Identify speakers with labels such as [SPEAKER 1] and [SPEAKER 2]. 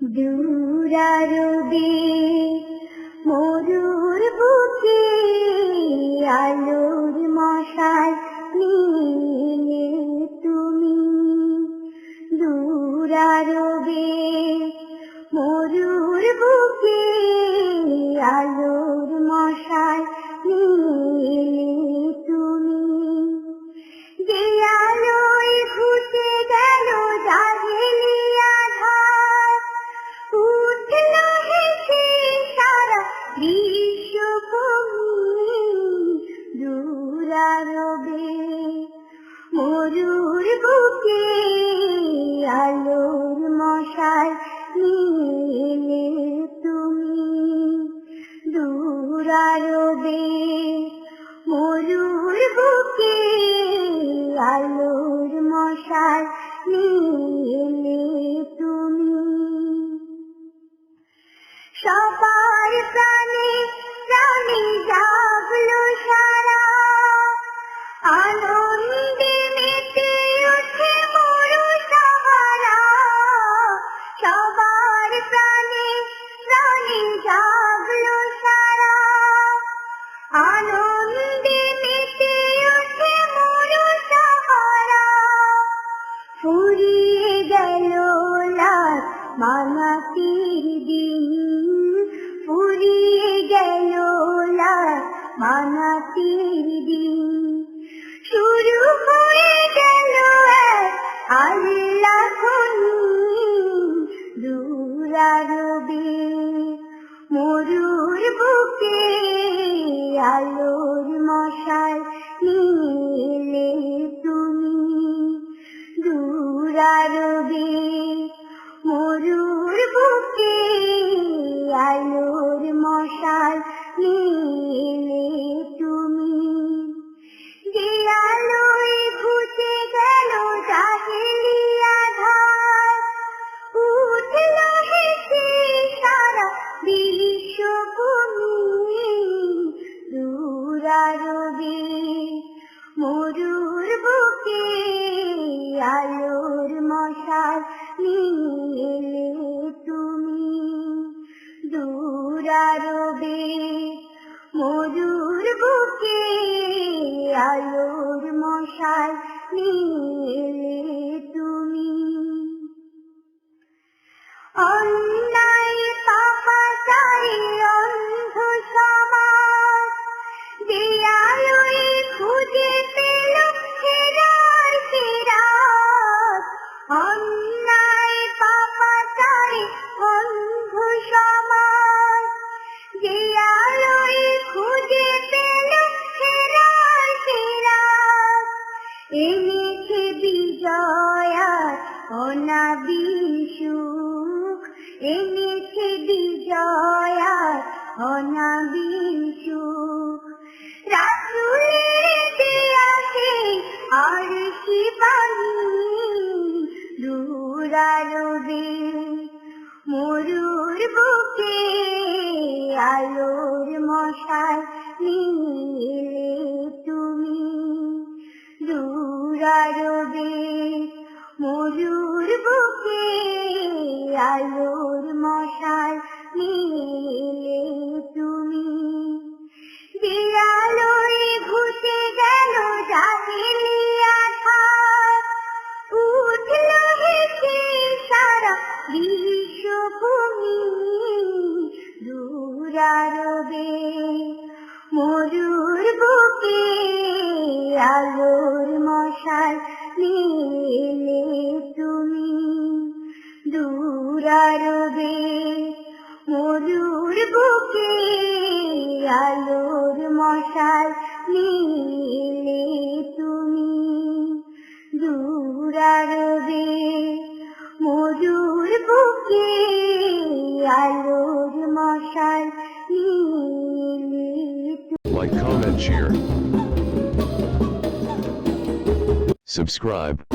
[SPEAKER 1] দূরারবে মরুর বুকে আলোর মশাল মরুর বুকে আলোর মশাল নিলে তুমি। দূরারবে মরুর বুকে আলোর মশাল নিলে তুমি। সবার প্রাণে প্রাণে জাগলো সারা। আনন্দে মেতে ওঠে মরু সাহারা। সবার প্রাণে প্রাণে জাগলো সারা। আনন্দে মেতে ওঠে মরু সাহারা। ফুরিয়ে মানাতির দিন। ফুরিয়ে গেল মানাতির দিন। দূরারবে মরুর বুকে আলোর মশাল নিলে তুমি দূরারবে মরুর বুকে আলোর মশাল নিলে নিলে তুমি দূরারবে মরুর বুকে আলোর মশাল তুমি। অন্যায় এনেছে বিজয়ার অনাবিল সুখ এনেছে বিজয়ার অনাবিল সুখ রাসুলের দেয়াছে আর শিবানী দূরারবে মরুর বুকে আলোর মশাল নিলে তুমি দূরারবে মরুর বুকে আলোর মশাল নিলে মশাল নিলে তুমি দূরারবে মরুর বুকে আলোর মশাল নিলে তুমি দূরারবে মরুর বুকে আলোর মশাল নিলে
[SPEAKER 2] Like, comment, share. Subscribe.